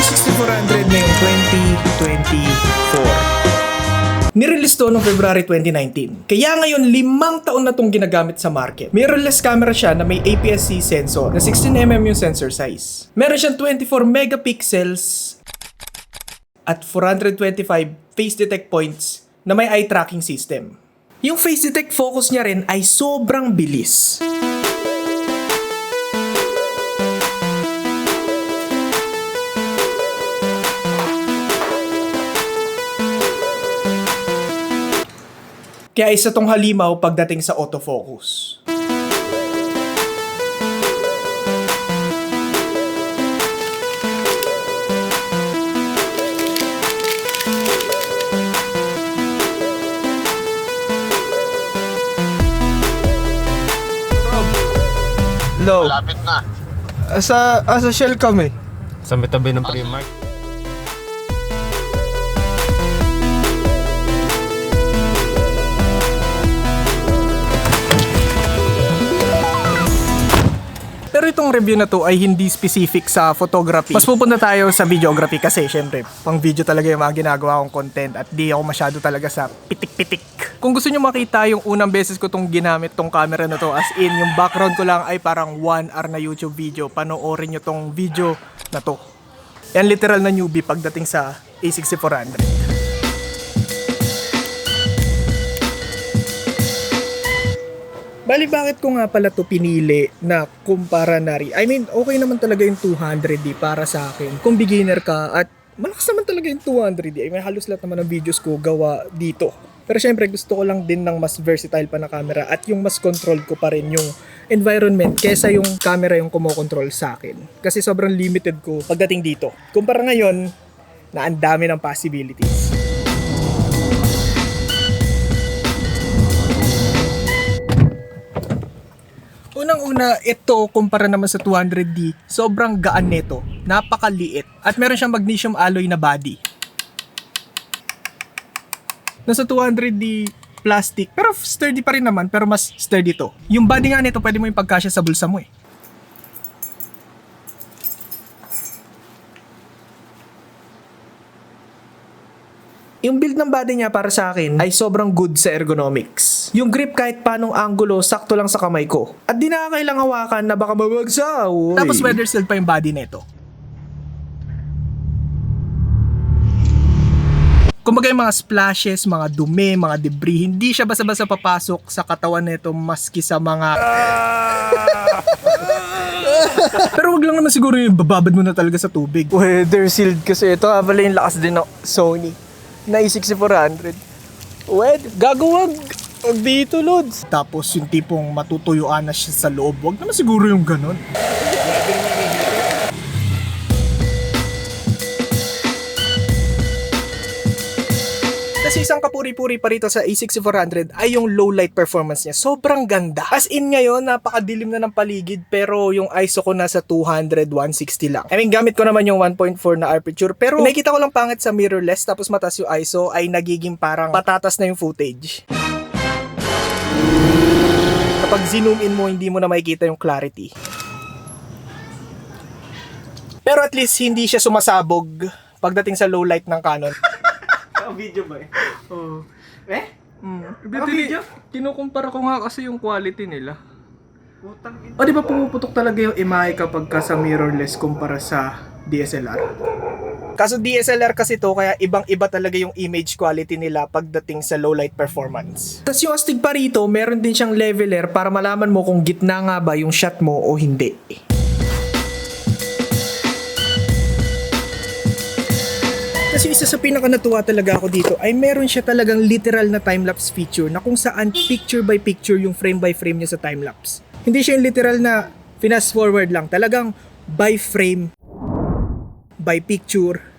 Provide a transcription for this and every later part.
A6400 ngayong 2024. Nirelease to noong February 2019. Kaya ngayon, limang taon na itong ginagamit sa market. Mirrorless camera siya na may APS-C sensor na 16mm yung sensor size. Meron siyang 24 megapixels at 425 face detect points na may eye tracking system. Yung face detect focus niya rin ay sobrang bilis. Kaya isa tong halimaw pagdating sa autofocus. Low. Malapit na. Sa, ah, sa Shell kami. Sa may tabi ng Primark. Itong review na to ay hindi specific sa photography. Mas pupunta tayo sa videography kasi syempre, pang video talaga yung mga ginagawa kong content at di ako masyado talaga sa pitik-pitik. Kung gusto nyo makita yung unang beses ko tong ginamit tong camera na to as in yung background ko lang ay parang 1 hour na YouTube video. Panoorin nyo tong video na to. Yan literal na newbie pagdating sa A6400. Bali, bakit ko nga pala to pinili na kumpara na rin? I mean, okay naman talaga yung 200D para sa akin. Kung beginner ka at malakas naman talaga yung 200D. I mean, halos lahat naman ng videos ko gawa dito. Pero syempre, gusto ko lang din ng mas versatile pa na camera at yung mas control ko pa rin yung environment kesa yung camera yung kumokontrol sa akin. Kasi sobrang limited ko pagdating dito. Kumpara ngayon, na ang dami ng possibilities. Unang-una, ito kumpara naman sa 200D, sobrang gaan nito, napakaliit, at meron siyang magnesium alloy na body. Nasa 200D plastic, pero sturdy pa rin naman, pero mas sturdy to. Yung body nga nito, pwede mo yung pagkasya sa bulsa mo eh. Yung build ng body niya para sa akin ay sobrang good sa ergonomics. Yung grip kahit panong angulo, sakto lang sa kamay ko. At di na kailang hawakan na baka mabagsaw. Tapos weather sealed pa yung body nito. Kumbaga yung mga splashes, mga dumi, mga debris, hindi siya basta-basta papasok sa katawan nito maski sa mga... Pero wag lang naman siguro yung bababad mo na talaga sa tubig. Weather sealed kasi ito. nga pala yung lakas din ng Sony. Na A6400. Wed, gagawag. Wag dito, Lods. Tapos yung tipong matutuyuan na siya sa loob. Wag naman siguro yung ganun. Kasi isang kapuri-puri pa rito sa A6400 ay yung low light performance niya. Sobrang ganda. As in ngayon, napakadilim na ng paligid pero yung ISO ko nasa 200, 160 lang. I mean, gamit ko naman yung 1.4 na aperture pero nakikita ko lang pangit sa mirrorless tapos mataas yung ISO ay nagiging parang patatas na yung footage. Kapag zoom in mo, hindi mo na makikita yung clarity. Pero at least hindi siya sumasabog pagdating sa low light ng Canon. Video ba eh? Oh. Eh? Mm. video? Kinukumpara ko nga kasi yung quality nila. Putang ina. O di ba pumuputok talaga yung imahe kapag ka sa mirrorless kumpara sa DSLR? Kaso DSLR kasi to kaya ibang-iba talaga yung image quality nila pagdating sa low light performance. Tapos yung astig pa rito, meron din siyang leveler para malaman mo kung gitna nga ba yung shot mo o hindi. Kasi isa sa pinaka natuwa talaga ako dito ay meron siya talagang literal na time-lapse feature na kung saan picture by picture yung frame by frame niya sa time-lapse. Hindi siya yung literal na fast forward lang. Talagang by frame, by picture,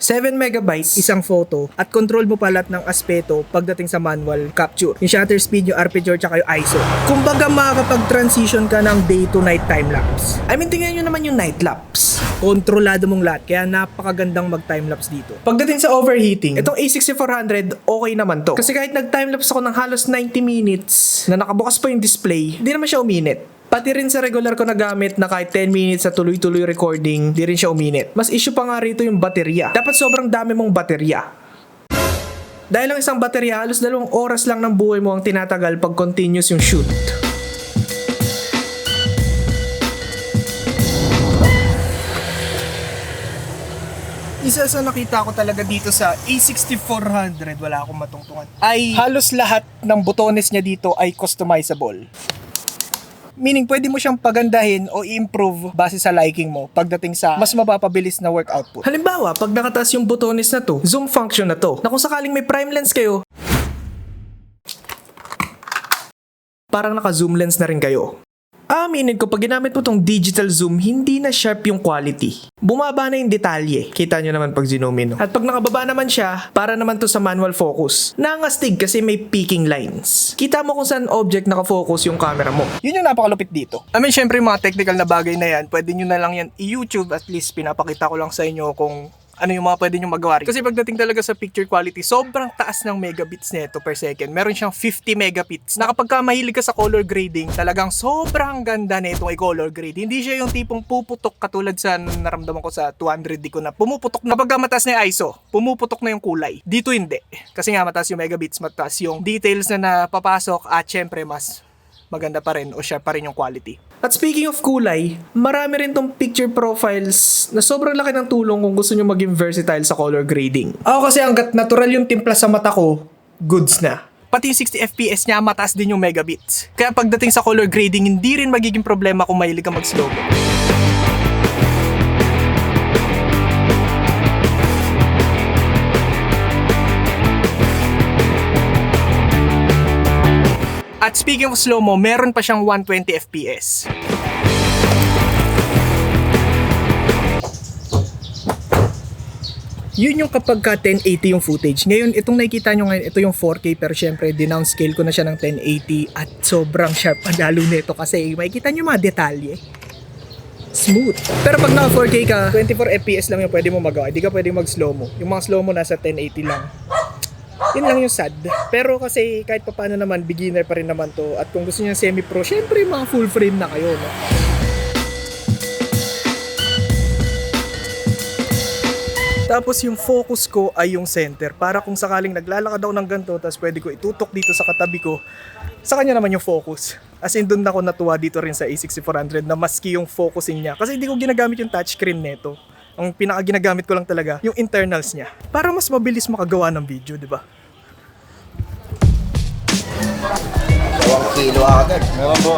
7 megabytes isang photo at control mo pala ng aspeto pagdating sa manual capture. Yung shutter speed, yung aperture, tsaka yung ISO. Kumbaga makakapag-transition ka ng day to night time lapse. I mean, tingnan nyo naman yung night lapse. Kontrolado mong lahat, kaya napakagandang mag-time lapse dito. Pagdating sa overheating, itong A6400, okay naman to. Kasi kahit nag-time lapse ako ng halos 90 minutes na nakabukas pa yung display, hindi naman siya uminit. Pati rin sa regular ko na gamit na kahit 10 minutes sa tuloy-tuloy recording, di rin siya uminit. Mas issue pa nga rito yung baterya. Dapat sobrang dami mong baterya. Dahil lang isang baterya, halos dalawang oras lang ng buhay mo ang tinatagal pag continuous yung shoot. Isa sa nakita ko talaga dito sa A6400, wala akong matungtungan, ay halos lahat ng botones niya dito ay customizable. Meaning, pwede mo siyang pagandahin o i-improve base sa liking mo pagdating sa mas mapapabilis na work output. Halimbawa, pag nakataas yung botones na to, zoom function na to, na kung sakaling may prime lens kayo, parang naka-zoom lens na rin kayo. Aminin ko, pag ginamit mo tong digital zoom, hindi na sharp yung quality. Bumaba na yung detalye. Kita nyo naman pag zoom in. no? At pag nakababa naman siya, para naman to sa manual focus. Nangastig kasi may peaking lines. Kita mo kung saan object nakafocus yung camera mo. Yun yung napakalupit dito. I mean, syempre yung mga technical na bagay na yan, pwede nyo na lang yan i-YouTube. At least pinapakita ko lang sa inyo kung ano yung mga pwede nyo magawa. Kasi pagdating talaga sa picture quality, sobrang taas ng megabits nito per second. Meron siyang 50 megabits. Na kapag ka mahilig ka sa color grading, talagang sobrang ganda nitong i-color grade. Hindi siya yung tipong puputok katulad sa naramdaman ko sa 200D ko na pumuputok na. Kapag ka mataas na yung ISO, pumuputok na yung kulay. Dito hindi. Kasi nga mataas yung megabits, mataas yung details na napapasok at syempre mas maganda pa rin o siya pa rin yung quality. At speaking of kulay, marami rin tong picture profiles na sobrang laki ng tulong kung gusto nyo maging versatile sa color grading. Ako kasi hanggat natural yung timpla sa mata ko, goods na. Pati yung 60 FPS niya, mataas din yung megabits. Kaya pagdating sa color grading, hindi rin magiging problema kung mahilig ka mag-slow. At speaking of slow-mo, meron pa siyang 120 FPS. Yun yung kapag ka 1080 yung footage. Ngayon, itong nakikita nyo ngayon, ito yung 4K pero syempre, downscale ko na siya ng 1080 at sobrang sharp ang lalo nito kasi makikita nyo mga detalye. Smooth. Pero pag naka 4K ka, 24 FPS lang yung pwede mo magawa. Hindi ka pwede mag slow mo. Yung mga slow mo nasa 1080 lang yun lang yung sad. Pero kasi kahit pa paano naman, beginner pa rin naman to. At kung gusto niyo ng semi-pro, syempre mga full frame na kayo. No? Tapos yung focus ko ay yung center. Para kung sakaling naglalakad ako ng ganito, tapos pwede ko itutok dito sa katabi ko, sa kanya naman yung focus. As in, doon ako natuwa dito rin sa A6400 na maski yung focusing niya. Kasi hindi ko ginagamit yung touchscreen nito. Ang pinaka ginagamit ko lang talaga, yung internals niya. Para mas mabilis makagawa ng video, di ba? Dalawang kilo agad. Meron po.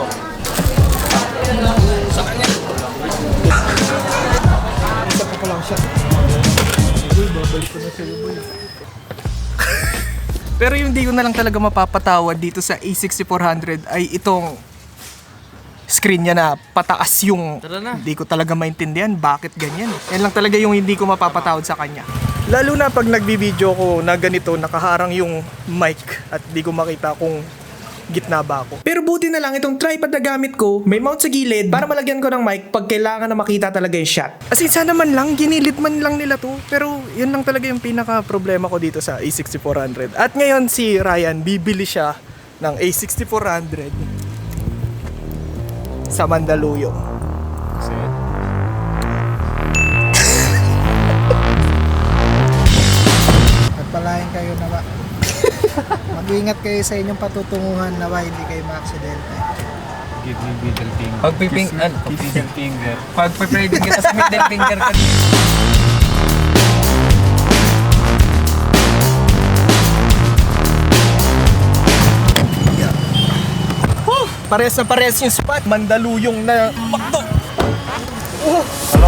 Isa pa lang siya. Uy, babalik ko na sa boy. Pero yung di ko na lang talaga mapapatawad dito sa A6400 ay itong screen niya na pataas yung Tara na. hindi ko talaga maintindihan bakit ganyan. Yan lang talaga yung hindi ko mapapatawad sa kanya. Lalo na pag nagbibideo ko na ganito, nakaharang yung mic at di ko makita kung gitna ba ako. Pero buti na lang itong tripod na gamit ko, may mount sa gilid para malagyan ko ng mic pag kailangan na makita talaga yung shot. As in, sana man lang, ginilit man lang nila to. Pero yun lang talaga yung pinaka problema ko dito sa A6400. At ngayon si Ryan, bibili siya ng A6400 sa Mandaluyong. Kasi, Pagpalain kayo nawa. Mag-ingat kayo sa inyong patutunguhan nawa hindi kayo maaksidente. give me middle finger. Pag piping, Kiss- ano? kiss middle finger. Pag din kita sa middle finger ka. Pares na pares yung spot. Mandaluyong na makdo. Oh.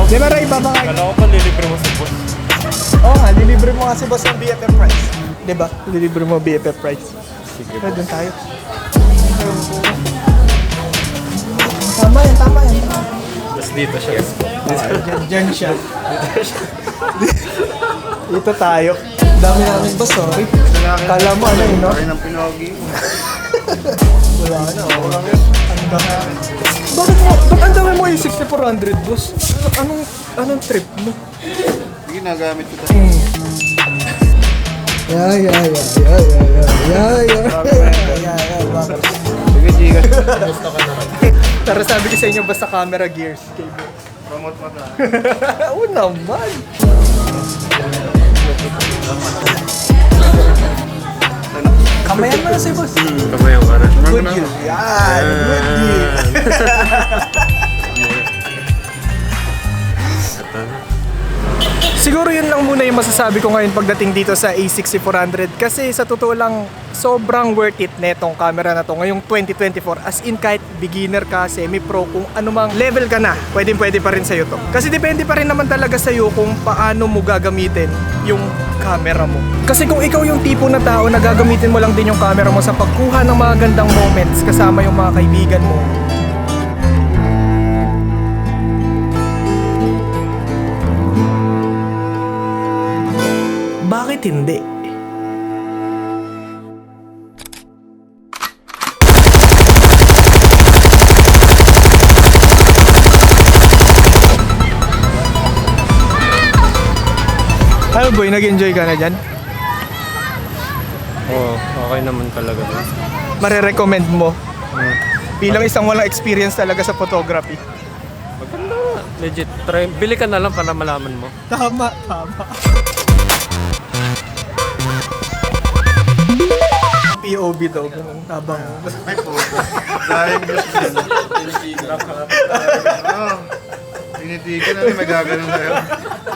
Di ba Ray, babaka? Kala ko pa lilibre mo sa boss. Oo nga, lilibre mo nga si boss ng BFF price. Di ba? Lilibre mo BFF price. Sige. Pero doon tayo. Tama yan, tama yan. Tapos dito siya. Diyan, diyan siya. Dito tayo. Dami namin boss, sorry. Kala mo ano yun, no? ng pinogi. Wala na, wala na. Ang dami. Bakit mo, ba't ang dami mo yung 6400, boss? Ano, anong, anong trip mo? Ginagamit ko Yeah, yeah, yeah, yeah, yeah, yeah, yeah, yeah, yeah, yeah, Sige, Giga. Pero sabi ko sa inyo, basta camera gears. Promote mo na. Oo naman. Good deal. Yan, good deal. Siguro yun lang muna yung masasabi ko ngayon pagdating dito sa A6400 kasi sa totoo lang sobrang worth it netong camera na to ngayong 2024 as in kahit beginner ka, semi-pro kung anumang level ka na pwede pwede pa rin sa'yo to. Kasi depende pa rin naman talaga sa'yo kung paano mo gagamitin yung camera mo. Kasi kung ikaw yung tipo na tao na gagamitin mo lang din yung camera mo sa pagkuha ng mga gandang moments kasama yung mga kaibigan mo. Bakit hindi? Ano boy, nag-enjoy ka na dyan? Oo, okay naman talaga. Marerecommend mo? Hmm. Bilang isang walang experience talaga sa photography. Maganda nga. Legit. Try, bili ka na lang para malaman mo. Tama, tama. POV daw, ganun, tabang. Tinitigan na may gaganon sa'yo.